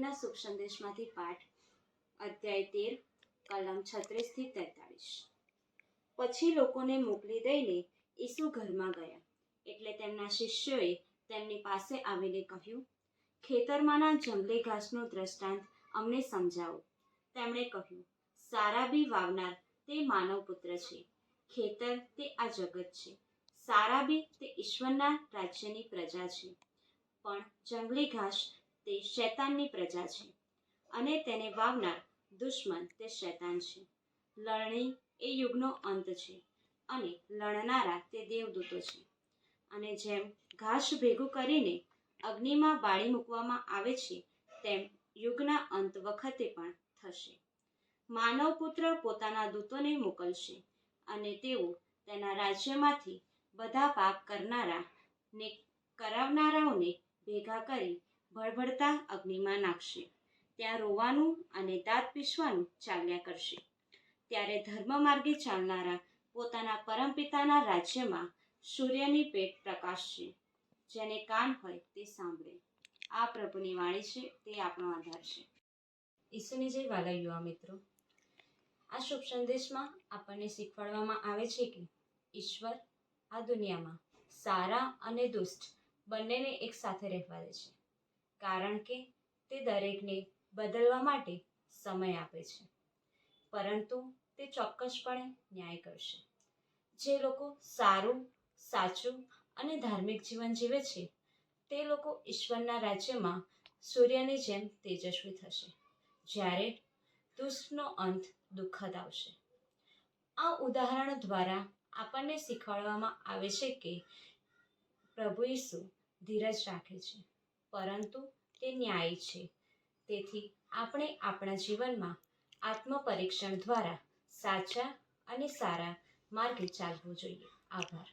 શુભ સંદેશમાંથી પાઠ, અધ્યાય તેર, કલમ છત્રીસથી તેતાળીસ. પછી લોકોને મોકલી દઈને ઈસુ ઘરમાં ગયા. એટલે તેમના શિષ્યોએ તેમની પાસે આવીને કહ્યું, ખેતરમાંના જંગલી ઘાસનું દ્રષ્ટાંત અમને સમજાવો. તેમણે કહ્યું, સારા બી વાવનાર તે માનવ પુત્ર છે. ખેતર તે આ જગત છે. સારા બી તે ઈશ્વરના રાજ્યની પ્રજા છે. પણ જંગલી ઘાસ તે શૈતાનની પ્રજા છે અને તેને વાવનાર દુશ્મન તે શૈતાન છે. લણણી એ યુગનો અંત છે અને લણનારા તે દેવદૂતો છે. અને જેમ ઘાસ ભેગું કરીને અગ્નિમાં બાળી મૂકવામાં આવે છે, તેમ યુગના અંત વખતે પણ થશે. માનવ પુત્ર પોતાના દૂતોને મોકલશે અને તેઓ તેના રાજ્યમાંથી બધા પાપ કરનારા ને કરાવનારાઓને ભેગા કરી ભળભળતા અગ્નિમાં નાખશે. ત્યાં રોવાનું અને દાંત પીસવાનું ચાલ્યા કરશે. ત્યારે ધર્મ માર્ગે ચાલનારા પોતાના પરમપિતાના રાજ્યમાં સૂર્યની પેટ પ્રકાશશે. જેને કાન હોય તે સાંભળે. આ પ્રભુની વાણી છે, તે આપણો આધાર છે. ઈસુની જય વાલા યુવા મિત્રો. આ શુભ સંદેશમાં આપણને શીખવાડવામાં આવે છે કે ઈશ્વર આ દુનિયામાં સારા અને દુષ્ટ બંનેને એક સાથે રહેવા દે છે. કારણ કે તે દરેકને બદલવા માટે સમય આપે છે. પરંતુ તે ચોક્કસપણે ન્યાય કરશે. જે લોકો સારું, સાચું અને ધાર્મિક જીવન જીવે છે, તે લોકો ઈશ્વરના રાજ્યમાં સૂર્યની જેમ તેજસ્વી થશે. જ્યારે દુષ્ટનો અંત દુઃખદ આવશે. આ ઉદાહરણ દ્વારા આપણને શીખવાડવામાં આવે છે કે પ્રભુ ઈસુ ધીરજ રાખે છે. પરંતુ તે ન્યાય છે. તેથી આપણે આપણા જીવનમાં આત્મપરીક્ષણ દ્વારા સાચા અને સારા માર્ગે ચાલવું જોઈએ. આભાર.